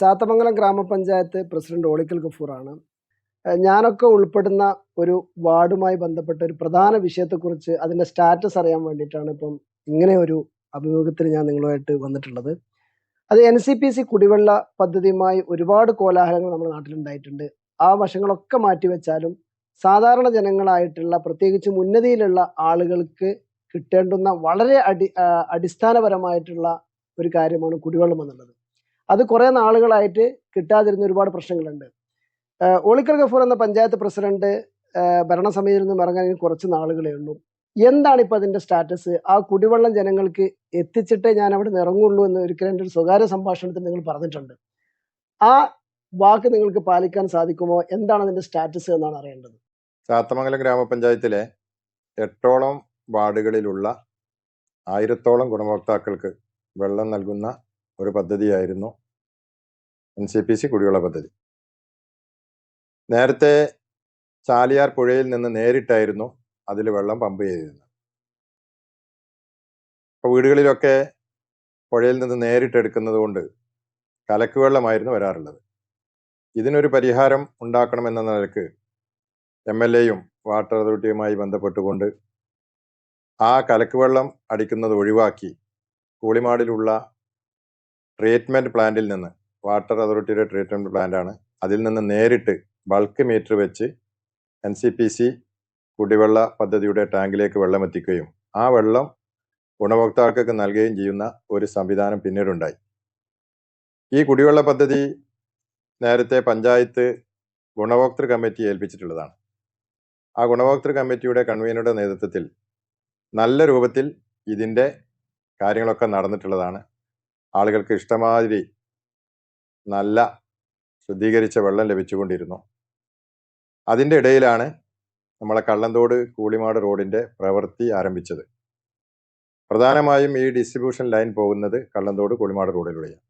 ചാത്തമംഗലം ഗ്രാമപഞ്ചായത്ത് പ്രസിഡന്റ് ഓളിക്കൽ ഗഫൂറാണ്. ഞാനൊക്കെ ഉൾപ്പെടുന്ന ഒരു വാർഡുമായി ബന്ധപ്പെട്ട ഒരു പ്രധാന വിഷയത്തെക്കുറിച്ച് അതിന്റെ സ്റ്റാറ്റസ് അറിയാൻ വേണ്ടിയിട്ടാണ് ഇപ്പം ഇങ്ങനെ ഒരു അഭിമുഖത്തിന് ഞാൻ നിങ്ങളുമായിട്ട് വന്നിട്ടുള്ളത്. അത് എൻ സി പി സി കുടിവെള്ള പദ്ധതിയുമായി ഒരുപാട് കോലാഹലങ്ങൾ നമ്മുടെ നാട്ടിലുണ്ടായിട്ടുണ്ട്. ആ വശങ്ങളൊക്കെ മാറ്റിവെച്ചാലും സാധാരണ ജനങ്ങളായിട്ടുള്ള പ്രത്യേകിച്ച് ഉന്നതിയിലുള്ള ആളുകൾക്ക് കിട്ടേണ്ടുന്ന വളരെ അടി അടിസ്ഥാനപരമായിട്ടുള്ള ഒരു കാര്യമാണ് കുടിവെള്ളം എന്നുള്ളത്. അത് കുറെ നാളുകളായിട്ട് കിട്ടാതിരുന്ന ഒരുപാട് പ്രശ്നങ്ങളുണ്ട്. ഒളിക്കൽ ഗഫൂർ എന്ന പഞ്ചായത്ത് പ്രസിഡന്റ് ഭരണസമിതിയിൽ നിന്നും ഇറങ്ങാൻ കുറച്ച് നാളുകളേ ഉള്ളൂ. എന്താണ് ഇപ്പൊ അതിന്റെ സ്റ്റാറ്റസ്? ആ കുടിവെള്ളം ജനങ്ങൾക്ക് എത്തിച്ചിട്ടേ ഞാൻ അവിടെ നിന്ന് ഇറങ്ങുള്ളൂ എന്ന് ഒരിക്കലും എന്റെ ഒരു സ്വകാര്യ സംഭാഷണത്തിൽ നിങ്ങൾ പറഞ്ഞിട്ടുണ്ട്. ആ വാക്ക് നിങ്ങൾക്ക് പാലിക്കാൻ സാധിക്കുമോ? എന്താണ് അതിന്റെ സ്റ്റാറ്റസ് എന്നാണ് അറിയേണ്ടത്? ചാത്തമംഗലം ഗ്രാമപഞ്ചായത്തിലെ എട്ടോളം വാർഡുകളിലുള്ള ആയിരത്തോളം ഗുണഭോക്താക്കൾക്ക് വെള്ളം നൽകുന്ന ഒരു പദ്ധതിയായിരുന്നു എൻ സി പി സി കുടിവെള്ള പദ്ധതി. നേരത്തെ ചാലിയാർ പുഴയിൽ നിന്ന് നേരിട്ടായിരുന്നു അതിൽ വെള്ളം പമ്പ് ചെയ്തിരുന്നത്. അപ്പോൾ വീടുകളിലൊക്കെ പുഴയിൽ നിന്ന് നേരിട്ടെടുക്കുന്നത് കൊണ്ട് കലക്ക് വെള്ളമായിരുന്നു വരാറുള്ളത്. ഇതിനൊരു പരിഹാരം ഉണ്ടാക്കണമെന്ന നിലയ്ക്ക് എം എൽ എയും വാട്ടർ അതോറിറ്റിയുമായി ബന്ധപ്പെട്ടുകൊണ്ട് ആ കലക്ക് വെള്ളം അടിക്കുന്നത് ഒഴിവാക്കി കൂളിമാടിലുള്ള ട്രീറ്റ്മെന്റ് പ്ലാന്റിൽ നിന്ന് വാട്ടർ അതോറിറ്റിയുടെ ട്രീറ്റ്മെന്റ് പ്ലാന്റാണ് അതിൽ നിന്ന് നേരിട്ട് ബൾക്ക് മീറ്റർ വെച്ച് എൻ സി പി സി കുടിവെള്ള പദ്ധതിയുടെ ടാങ്കിലേക്ക് വെള്ളം എത്തിക്കുകയും ആ വെള്ളം ഗുണഭോക്താക്കൾക്ക് നൽകുകയും ചെയ്യുന്ന ഒരു സംവിധാനം പിന്നീടുണ്ടായി. ഈ കുടിവെള്ള പദ്ധതി നേരത്തെ പഞ്ചായത്ത് ഗുണഭോക്തൃ കമ്മിറ്റി ഏൽപ്പിച്ചിട്ടുള്ളതാണ്. ആ ഗുണഭോക്തൃ കമ്മിറ്റിയുടെ കൺവീനറുടെ നേതൃത്വത്തിൽ നല്ല രൂപത്തിൽ ഇതിന്റെ കാര്യങ്ങളൊക്കെ നടന്നിട്ടുള്ളതാണ്. ആളുകൾക്ക് ഇഷ്ടമാതിരി നല്ല ശുദ്ധീകരിച്ച വെള്ളം ലഭിച്ചുകൊണ്ടിരുന്നു. അതിന്റെ ഇടയിലാണ് നമ്മളെ കള്ളന്തോട് കൂളിമാട് റോഡിന്റെ പ്രവൃത്തി ആരംഭിച്ചത്. പ്രധാനമായും ഈ ഡിസ്ട്രിബ്യൂഷൻ ലൈൻ പോകുന്നത് കള്ളന്തോട് കൂളിമാട് റോഡിലൂടെയാണ്.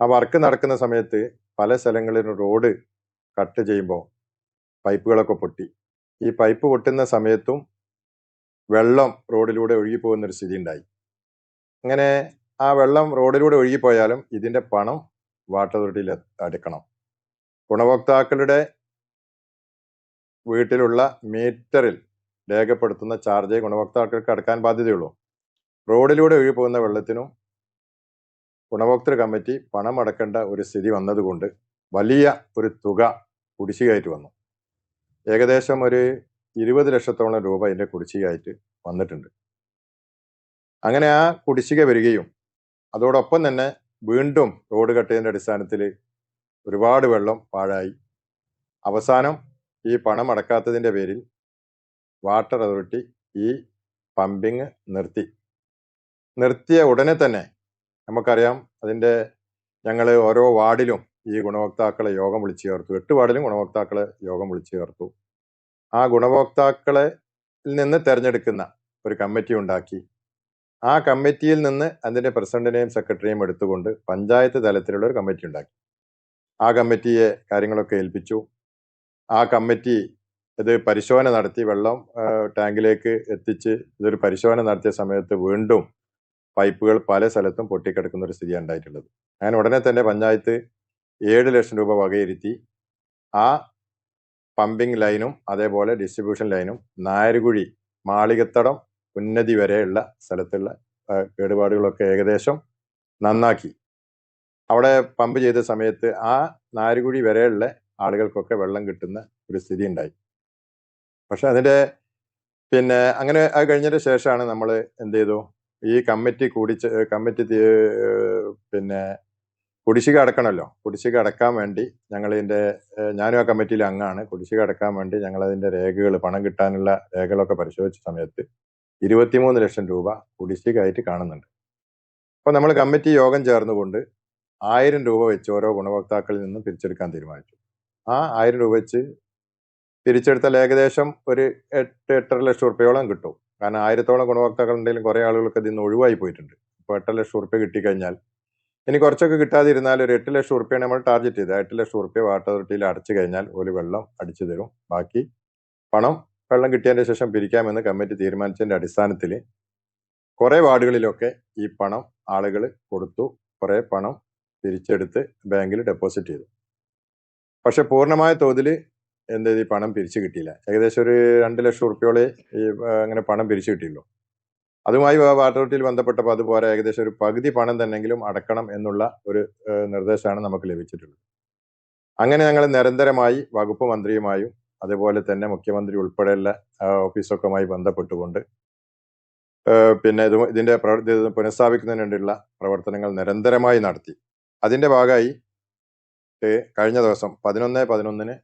ആ വർക്ക് നടക്കുന്ന സമയത്ത് പല സ്ഥലങ്ങളിലും റോഡ് കട്ട് ചെയ്യുമ്പോൾ പൈപ്പുകളൊക്കെ പൊട്ടി. ഈ പൈപ്പ് പൊട്ടുന്ന സമയത്തും വെള്ളം റോഡിലൂടെ ഒഴുകിപ്പോകുന്നൊരു സ്ഥിതി ഉണ്ടായി അങ്ങനെ ആ വെള്ളം റോഡിലൂടെ ഒഴുകിപ്പോയാലും ഇതിന്റെ പണം വാട്ടർ അതോറിറ്റിയിൽ എടുക്കണം ഗുണഭോക്താക്കളുടെ വീട്ടിലുള്ള മീറ്ററിൽ രേഖപ്പെടുത്തുന്ന ചാർജ് ഗുണഭോക്താക്കൾക്ക് അടക്കാൻ ബാധ്യതയുള്ളൂ. റോഡിലൂടെ ഒഴുകിപ്പോകുന്ന വെള്ളത്തിനും ഗുണഭോക്തൃ കമ്മിറ്റി പണം അടക്കേണ്ട ഒരു സ്ഥിതി വന്നതുകൊണ്ട് വലിയ ഒരു തുക കുടിശ്ശികയായിട്ട് വന്നു. ഏകദേശം ഒരു ഇരുപത് ലക്ഷത്തോളം രൂപ ഇതിന്റെ കുടിശ്ശികയായിട്ട് വന്നിട്ടുണ്ട്. അങ്ങനെ ആ കുടിശ്ശിക വരികയും അതോടൊപ്പം തന്നെ വീണ്ടും റോഡ് കട്ടതിന്റെ അടിസ്ഥാനത്തിൽ ഒരുപാട് വെള്ളം പാഴായി. അവസാനം ഈ പണം അടക്കാത്തതിന്റെ പേരിൽ വാട്ടർ അതോറിറ്റി ഈ പമ്പിങ് നിർത്തി. നിർത്തിയ ഉടനെ തന്നെ നമുക്കറിയാം അതിന്റെ ഞങ്ങൾ ഓരോ വാർഡിലും ഈ ഗുണഭോക്താക്കളെ യോഗം വിളിച്ചു ചേർത്തു. എട്ട് വാർഡിലും ഗുണഭോക്താക്കളെ യോഗം വിളിച്ചു ചേർത്തു. ആ ഗുണഭോക്താക്കളെ നിന്ന് തിരഞ്ഞെടുക്കുന്ന ഒരു കമ്മിറ്റി ഉണ്ടാക്കി. ആ കമ്മിറ്റിയിൽ നിന്ന് അതിന്റെ പ്രസിഡന്റിനെയും സെക്രട്ടറിയെയും എടുത്തുകൊണ്ട് പഞ്ചായത്ത് തലത്തിലുള്ള ഒരു കമ്മിറ്റി ഉണ്ടാക്കി. ആ കമ്മിറ്റിയെ കാര്യങ്ങളൊക്കെ ഏൽപ്പിച്ചു. ആ കമ്മിറ്റി ഇത് പരിശോധന നടത്തി വെള്ളം ടാങ്കിലേക്ക് എത്തിച്ച് ഇതൊരു പരിശോധന നടത്തിയ സമയത്ത് വീണ്ടും പൈപ്പുകൾ പല സ്ഥലത്തും പൊട്ടിക്കിടക്കുന്ന ഒരു സ്ഥിതി ഉണ്ടായിട്ടുള്ളത്. അങ്ങനെ ഉടനെ തന്നെ പഞ്ചായത്ത് ഏഴ് ലക്ഷം രൂപ വകയിരുത്തി ആ പമ്പിംഗ് ലൈനും അതേപോലെ ഡിസ്ട്രിബ്യൂഷൻ ലൈനും നായരുകുഴി മാളികത്തടം ഉന്നതി വരെയുള്ള സ്ഥലത്തുള്ള കേടുപാടുകളൊക്കെ ഏകദേശം നന്നാക്കി. അവിടെ പമ്പ് ചെയ്ത സമയത്ത് ആ നാരുകുഴി വരെയുള്ള ആളുകൾക്കൊക്കെ വെള്ളം കിട്ടുന്ന ഒരു സ്ഥിതി ഉണ്ടായി പക്ഷെ അതിന്റെ പിന്നെ അങ്ങനെ അത് കഴിഞ്ഞതിന് ശേഷമാണ് നമ്മൾ എന്ത് ചെയ്തു? ഈ കമ്മിറ്റി കൂടി കമ്മിറ്റി പിന്നെ കുടിശ്ശിക അടക്കണമല്ലോ. കുടിശ്ശിക അടക്കാൻ വേണ്ടി ഞങ്ങൾ ഇതിന്റെ ഏഹ് ഞാനും ആ കമ്മിറ്റിയിൽ അംഗമാണ്. കുടിശ്ശിക അടക്കാൻ വേണ്ടി ഞങ്ങൾ അതിന്റെ രേഖകൾ പണം കിട്ടാനുള്ള രേഖകളൊക്കെ പരിശോധിച്ച സമയത്ത് ഇരുപത്തിമൂന്ന് ലക്ഷം രൂപ കുടിശ്ശികയായിട്ട് കാണുന്നുണ്ട്. അപ്പൊ നമ്മൾ കമ്മിറ്റി യോഗം ചേർന്നുകൊണ്ട് ആയിരം രൂപ വെച്ച് ഓരോ ഗുണഭോക്താക്കളിൽ നിന്നും പിരിച്ചെടുക്കാൻ തീരുമാനിച്ചു. ആ ആയിരം രൂപ വെച്ച് പിരിച്ചെടുത്താൽ ഏകദേശം ഒരു എട്ട് എട്ടര ലക്ഷം റുപ്യോളം കിട്ടും. കാരണം ആയിരത്തോളം ഗുണഭോക്താക്കൾ ഉണ്ടെങ്കിലും കുറെ ആളുകൾക്ക് ഇതിൽ നിന്ന് ഒഴിവായി പോയിട്ടുണ്ട്. ഇപ്പോൾ എട്ട് ലക്ഷം റുപ്യ കിട്ടിക്കഴിഞ്ഞാൽ ഇനി കുറച്ചൊക്കെ കിട്ടാതിരുന്നാൽ ഒരു എട്ട് ലക്ഷം റുപ്യാണ് നമ്മൾ ടാർഗറ്റ് ചെയ്തത്. എട്ട് ലക്ഷം റുപ്യ വാട്ടർ അതോറിറ്റിയിൽ അടച്ചു കഴിഞ്ഞാൽ ഒരു വെള്ളം അടിച്ചു തരും. ബാക്കി പണം വെള്ളം കിട്ടിയതിന് ശേഷം പിരിക്കാമെന്ന് കമ്മിറ്റി തീരുമാനിച്ചതിന്റെ അടിസ്ഥാനത്തിൽ കുറേ വാർഡുകളിലൊക്കെ ഈ പണം ആളുകൾ കൊടുത്തു കുറേ പണം തിരിച്ചെടുത്ത് ബാങ്കിൽ ഡെപ്പോസിറ്റ് ചെയ്തു. പക്ഷെ പൂർണമായ തോതിൽ എന്ത്? ഈ പണം പിരിച്ചു കിട്ടിയില്ല. ഏകദേശം ഒരു രണ്ട് ലക്ഷം ഉറുപ്പ്യോളെ ഈ അങ്ങനെ പണം പിരിച്ചു കിട്ടിയുള്ളൂ. അതുമായി വാട്ടർ അതോറിറ്റിയിൽ ബന്ധപ്പെട്ടപ്പോൾ അതുപോലെ ഏകദേശം ഒരു പകുതി പണം തന്നെങ്കിലും അടക്കണം എന്നുള്ള ഒരു നിർദ്ദേശമാണ് നമുക്ക് ലഭിച്ചിട്ടുള്ളത്. അങ്ങനെ ഞങ്ങൾ നിരന്തരമായി വകുപ്പ് മന്ത്രിയുമായും അതുപോലെ തന്നെ മുഖ്യമന്ത്രി ഉൾപ്പെടെയുള്ള ഓഫീസൊക്കെ ഓഫീസൊക്കെയുമായി ബന്ധപ്പെട്ടുകൊണ്ട് പിന്നെ ഇത് ഇതിന്റെ പുനഃസ്ഥാപിക്കുന്നതിന് വേണ്ടിയുള്ള പ്രവർത്തനങ്ങൾ നിരന്തരമായി നടത്തി. അതിന്റെ ഭാഗമായി കഴിഞ്ഞ ദിവസം പതിനൊന്ന് പതിനൊന്നിന്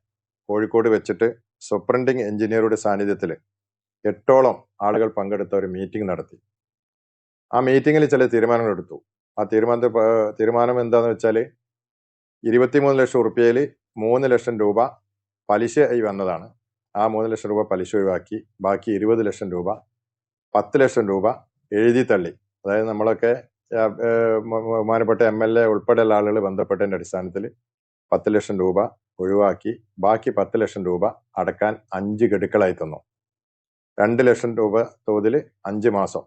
കോഴിക്കോട് വെച്ചിട്ട് സൂപ്രണ്ടിങ് എഞ്ചിനീയറുടെ സാന്നിധ്യത്തിൽ എട്ടോളം ആളുകൾ പങ്കെടുത്ത ഒരു മീറ്റിംഗ് നടത്തി. ആ മീറ്റിങ്ങിൽ ചില തീരുമാനങ്ങൾ എടുത്തു. ആ തീരുമാനത്തെ തീരുമാനം എന്താണെന്ന് വെച്ചാൽ ഇരുപത്തിമൂന്ന് ലക്ഷം ഉറുപ്പ്യയിൽ മൂന്ന് ലക്ഷം രൂപ പലിശയായി വന്നതാണ്. ആ മൂന്ന് ലക്ഷം രൂപ പലിശ ഒഴിവാക്കി. ബാക്കി ഇരുപത് ലക്ഷം രൂപ പത്ത് ലക്ഷം രൂപ എഴുതി തള്ളി. അതായത് നമ്മളൊക്കെ ബഹുമാനപ്പെട്ട എം എൽ എ ഉൾപ്പെടെയുള്ള ആളുകൾ ബന്ധപ്പെട്ടതിന്റെ അടിസ്ഥാനത്തിൽ പത്ത് ലക്ഷം രൂപ ഒഴിവാക്കി. ബാക്കി പത്ത് ലക്ഷം രൂപ അടക്കാൻ അഞ്ച് ഗഡുക്കളായി തന്നു. രണ്ട് ലക്ഷം രൂപ തോതിൽ അഞ്ച് മാസം.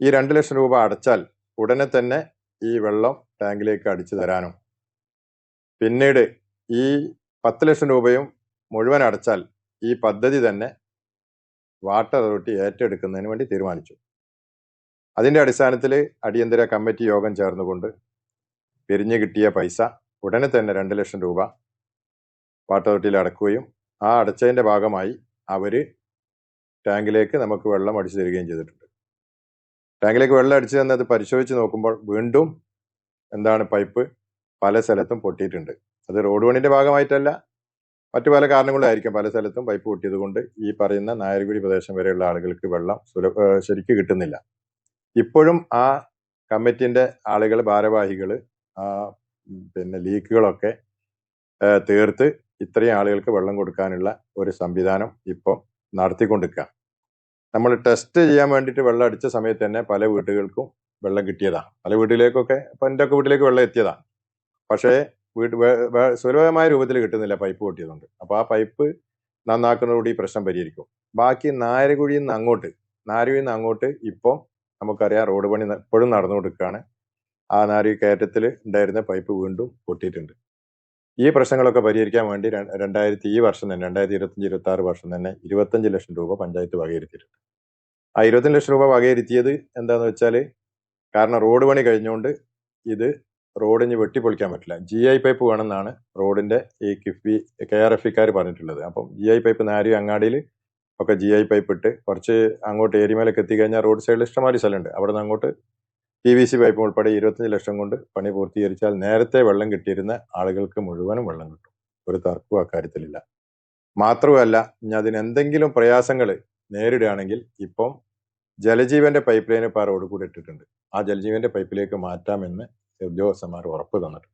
ഈ രണ്ട് ലക്ഷം രൂപ അടച്ചാൽ ഉടനെ തന്നെ ഈ വെള്ളം ടാങ്കിലേക്ക് അടിച്ചു തരാനും. പിന്നീട് ഈ പത്ത് ലക്ഷം രൂപയും മുഴുവൻ അടച്ചാൽ ഈ പദ്ധതി തന്നെ വാട്ടർ അതോറിറ്റി ഏറ്റെടുക്കുന്നതിന് വേണ്ടി തീരുമാനിച്ചു. അതിന്റെ അടിസ്ഥാനത്തിൽ അടിയന്തര കമ്മിറ്റി യോഗം ചേർന്നുകൊണ്ട് പിരിഞ്ഞു കിട്ടിയ പൈസ ഉടനെ തന്നെ രണ്ട് ലക്ഷം രൂപ വാട്ടർ അതോറിറ്റിയിൽ അടക്കുകയും ആ അടച്ചതിന്റെ ഭാഗമായി അവർ ടാങ്കിലേക്ക് നമുക്ക് വെള്ളം അടിച്ചു തരികയും ചെയ്തിട്ടുണ്ട്. ടാങ്കിലേക്ക് വെള്ളം അടിച്ചു തന്നത് പരിശോധിച്ച് നോക്കുമ്പോൾ വീണ്ടും എന്താണ് പൈപ്പ് പല സ്ഥലത്തും പൊട്ടിയിട്ടുണ്ട്. അത് റോഡ് പണിന്റെ ഭാഗമായിട്ടല്ല. മറ്റു പല കാരണങ്ങളായിരിക്കും പല സ്ഥലത്തും പൈപ്പ് പൊട്ടിയത് കൊണ്ട് ഈ പറയുന്ന നായർകുടി പ്രദേശം വരെയുള്ള ആളുകൾക്ക് വെള്ളം ശരിക്ക് കിട്ടുന്നില്ല. ഇപ്പോഴും ആ കമ്മിറ്റിന്റെ ആളുകൾ ഭാരവാഹികൾ പിന്നെ ലീക്കുകളൊക്കെ തീർത്ത് ഇത്രയും ആളുകൾക്ക് വെള്ളം കൊടുക്കാനുള്ള ഒരു സംവിധാനം ഇപ്പം നടത്തിക്കൊണ്ടിരിക്കുക നമ്മൾ ടെസ്റ്റ് ചെയ്യാൻ വേണ്ടിയിട്ട് വെള്ളം അടിച്ച സമയത്ത് തന്നെ പല വീടുകൾക്കും വെള്ളം കിട്ടിയതാണ് പല വീട്ടിലേക്കൊക്കെ ഇപ്പം എന്റെ ഒക്കെ വീട്ടിലേക്ക് വെള്ളം എത്തിയതാണ് പക്ഷേ വീട്ട് വേ- വേ- സുലഭമായ രൂപത്തിൽ കിട്ടുന്നില്ല പൈപ്പ് പൊട്ടിയതുകൊണ്ട്. അപ്പോൾ ആ പൈപ്പ് നന്നാക്കുന്നതോടെ ഈ പ്രശ്നം പരിഹരിക്കും. ബാക്കി നാരകുഴിയിൽ നിന്ന് അങ്ങോട്ട് നാരകുഴിയിൽ നിന്ന് അങ്ങോട്ട് ഇപ്പം നമുക്കറിയാം റോഡ് പണി ഇപ്പോഴും നടന്നു കൊടുക്കുകയാണ് ആ നാരി കയറ്റത്തിൽ ഉണ്ടായിരുന്ന പൈപ്പ് വീണ്ടും പൊട്ടിയിട്ടുണ്ട്. ഈ പ്രശ്നങ്ങളൊക്കെ പരിഹരിക്കാൻ വേണ്ടി രണ്ടായിരത്തി ഈ വർഷം തന്നെ രണ്ടായിരത്തി ഇരുപത്തഞ്ച് ഇരുപത്തി ആറ് വർഷം തന്നെ ഇരുപത്തഞ്ച് ലക്ഷം രൂപ പഞ്ചായത്ത് വകയിരുത്തിയിട്ടുണ്ട്. ആ ഇരുപത്തഞ്ച് ലക്ഷം രൂപ വകയിരുത്തിയത് എന്താന്ന് വെച്ചാൽ കാരണം റോഡ് പണി കഴിഞ്ഞുകൊണ്ട് ഇത് റോഡിന് വെട്ടിപ്പൊളിക്കാൻ പറ്റില്ല. ജി ഐ പൈപ്പ് വേണമെന്നാണ് റോഡിന്റെ ഈ കിഫ്ബി കെ ആർ എഫ് ഇക്കാർ പറഞ്ഞിട്ടുള്ളത്. അപ്പം ജി ഐ പൈപ്പ് നാരി അങ്ങാടിയിൽ ഒക്കെ ജി ഐ പൈപ്പ് ഇട്ട് കുറച്ച് അങ്ങോട്ട് ഏരിമേലൊക്കെ എത്തിക്കഴിഞ്ഞാൽ റോഡ് സൈഡിൽ ഇഷ്ടമാതിരി സ്ഥലമുണ്ട്. അവിടെ നിന്ന് അങ്ങോട്ട് പി വി സി പൈപ്പ് ഉൾപ്പെടെ ഇരുപത്തഞ്ച് ലക്ഷം കൊണ്ട് പണി പൂർത്തീകരിച്ചാൽ നേരത്തെ വെള്ളം കിട്ടിയിരുന്ന ആളുകൾക്ക് മുഴുവനും വെള്ളം കിട്ടും. ഒരു തർക്കവും അക്കാര്യത്തിലില്ല. മാത്രമല്ല ഇനി അതിനെന്തെങ്കിലും പ്രയാസങ്ങൾ നേരിടുകയാണെങ്കിൽ ഇപ്പം ജലജീവന്റെ പൈപ്പ് ലൈൻ ആ റോഡ് കൂടി ഇട്ടിട്ടുണ്ട്. ആ ജലജീവന്റെ പൈപ്പിലേക്ക് മാറ്റാമെന്ന് ഉദ്യോഗസ്ഥന്മാർ ഉറപ്പ് തന്നിട്ടുണ്ട്.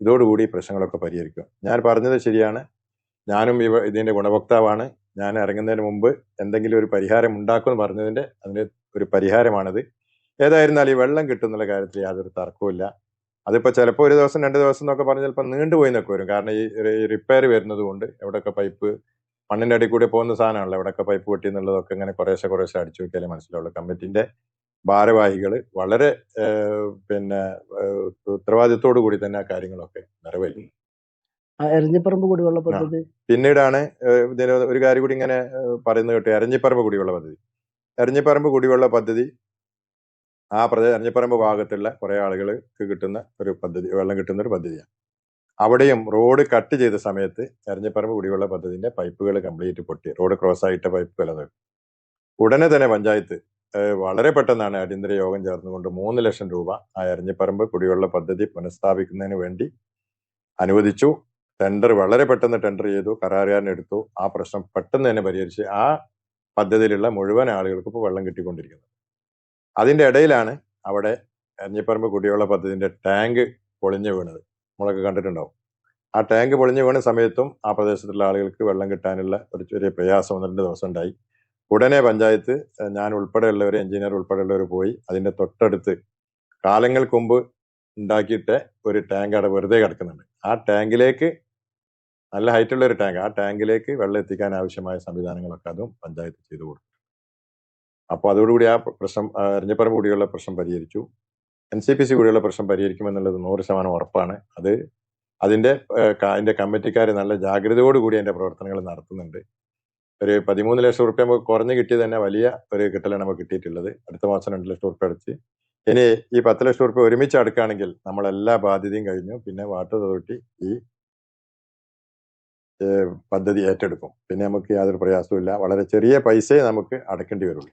ഇതോടുകൂടി പ്രശ്നങ്ങളൊക്കെ പരിഹരിക്കും ഞാൻ പറഞ്ഞത് ശരിയാണ്. ഞാനും ഇവ ഇതിന്റെ ഗുണഭോക്താവാണ്. ഞാൻ ഇറങ്ങുന്നതിന് മുമ്പ് എന്തെങ്കിലും ഒരു പരിഹാരം ഉണ്ടാക്കുമെന്ന് പറഞ്ഞതിന്റെ അതിന് ഒരു പരിഹാരമാണിത്. ഏതായിരുന്നാലും ഈ വെള്ളം കിട്ടുന്നുള്ള കാര്യത്തിൽ യാതൊരു തർക്കവുമില്ല. അതിപ്പോൾ ചിലപ്പോൾ ഒരു ദിവസം രണ്ട് ദിവസം എന്നൊക്കെ പറഞ്ഞ് ചിലപ്പോൾ നീണ്ടുപോയി എന്നൊക്കെ വരും. കാരണം ഈ റിപ്പയർ വരുന്നത് കൊണ്ട് എവിടെയൊക്കെ പൈപ്പ് മണ്ണിന്റെ അടിയിൽ കൂടെ പോകുന്ന സാധനമാണല്ലോ എവിടെയൊക്കെ പൈപ്പ് പൊട്ടി എന്നുള്ളതൊക്കെ ഇങ്ങനെ കുറേശ്ശെ കുറേശ്ശെ അടിച്ചു നോക്കിയാലേ മനസ്സിലാവുള്ളൂ. കമ്മിറ്റിന്റെ ഭാരവാഹികൾ വളരെ പിന്നെ ഉത്തരവാദിത്തോടു കൂടി തന്നെ ആ കാര്യങ്ങളൊക്കെ നിറവേറ്റി എരഞ്ഞിപ്പറമ്പ് കുടിവെള്ള പദ്ധതി? പിന്നീടാണ് ഇതിന് ഒരു കാര്യം കൂടി ഇങ്ങനെ പറയുന്നത് കേട്ടോ എരഞ്ഞിപ്പറമ്പ് കുടിവെള്ള പദ്ധതി. എരഞ്ഞിപ്പറമ്പ് കുടിവെള്ള പദ്ധതി ആ പ്രദേശ എരഞ്ഞിപ്പറമ്പ് ഭാഗത്തുള്ള കുറെ ആളുകൾക്ക് കിട്ടുന്ന ഒരു പദ്ധതി വെള്ളം കിട്ടുന്ന ഒരു പദ്ധതിയാണ്. അവിടെയും റോഡ് കട്ട് ചെയ്ത സമയത്ത് എരഞ്ഞിപ്പറമ്പ് കുടിവെള്ള പദ്ധതിന്റെ പൈപ്പുകൾ കംപ്ലീറ്റ് പൊട്ടി റോഡ് ക്രോസ് ആയിട്ട പൈപ്പ് വിലത് ഉടനെ തന്നെ പഞ്ചായത്ത് വളരെ പെട്ടെന്നാണ് അടിയന്തര യോഗം ചേർന്നുകൊണ്ട് മൂന്ന് ലക്ഷം രൂപ ആ എരഞ്ഞിപ്പറമ്പ് കുടിവെള്ള പദ്ധതി പുനഃസ്ഥാപിക്കുന്നതിന് വേണ്ടി അനുവദിച്ചു. ടെൻഡർ വളരെ പെട്ടെന്ന് ടെൻഡർ ചെയ്തു കരാറുകാരൻ എടുത്തു ആ പ്രശ്നം പെട്ടെന്ന് തന്നെ പരിഹരിച്ച് ആ പദ്ധതിയിലുള്ള മുഴുവൻ ആളുകൾക്ക് ഇപ്പോൾ വെള്ളം കിട്ടിക്കൊണ്ടിരിക്കുന്നത് അതിന്റെ ഇടയിലാണ് അവിടെ എരഞ്ഞിപ്പറമ്പ് കുടിവെള്ള പദ്ധതിന്റെ ടാങ്ക് പൊളിഞ്ഞു വീണത്. നമ്മളൊക്കെ കണ്ടിട്ടുണ്ടാവും. ആ ടാങ്ക് പൊളിഞ്ഞു വീണ സമയത്തും ആ പ്രദേശത്തുള്ള ആളുകൾക്ക് വെള്ളം കിട്ടാനുള്ള ഒരു ചെറിയ പ്രയാസം ഒന്ന് രണ്ട് ദിവസം ഉണ്ടായി ഉടനെ പഞ്ചായത്ത് ഞാൻ ഉൾപ്പെടെയുള്ളവർ എഞ്ചിനീയർ ഉൾപ്പെടെയുള്ളവർ പോയി അതിന്റെ തൊട്ടടുത്ത് കാലങ്ങൾക്ക് മുമ്പ് ഉണ്ടാക്കിയിട്ട് ഒരു ടാങ്ക് അവിടെ വെറുതെ കിടക്കുന്നുണ്ട്. ആ ടാങ്കിലേക്ക് നല്ല ഹൈറ്റുള്ള ഒരു ടാങ്ക് ആ ടാങ്കിലേക്ക് വെള്ളം എത്തിക്കാൻ ആവശ്യമായ സംവിധാനങ്ങളൊക്കെ അതും പഞ്ചായത്ത് ചെയ്തു കൊടുത്തു. അപ്പോൾ അതോടുകൂടി ആ പ്രശ്നം ആ, കൂടിയുള്ള പ്രശ്നം പരിഹരിച്ചു. എൻ സി പി സി കൂടിയുള്ള പ്രശ്നം പരിഹരിക്കുമെന്നുള്ളത് നൂറ് ശതമാനം ഉറപ്പാണ്. അത് അതിന്റെ അതിന്റെ കമ്മിറ്റിക്കാർ നല്ല ജാഗ്രതയോടുകൂടി അതിന്റെ പ്രവർത്തനങ്ങൾ നടത്തുന്നുണ്ട്. ഒരു പതിമൂന്ന് ലക്ഷം റുപ്യ നമുക്ക് കുറഞ്ഞ് കിട്ടിയത് തന്നെ വലിയ ഒരു കിട്ടലാണ് നമുക്ക് കിട്ടിയിട്ടുള്ളത്. അടുത്ത മാസം രണ്ട് ലക്ഷം റുപ്യ അടച്ച്. ഇനി ഈ പത്ത് ലക്ഷം റുപ്യ ഒരുമിച്ച് അടുക്കുകയാണെങ്കിൽ നമ്മൾ എല്ലാ ബാധ്യതയും കഴിഞ്ഞു. പിന്നെ വാട്ടർ അതോറിറ്റി ഈ പദ്ധതി ഏറ്റെടുക്കും. പിന്നെ നമുക്ക് യാതൊരു പ്രയാസവും ഇല്ല വളരെ ചെറിയ പൈസയെ നമുക്ക് അടക്കേണ്ടി വരുള്ളൂ.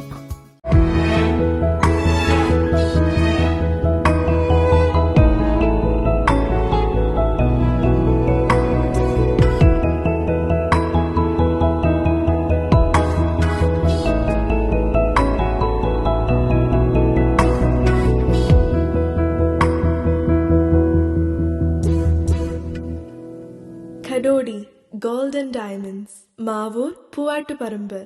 மாவூர் பூவாட்டுப்பரம்பு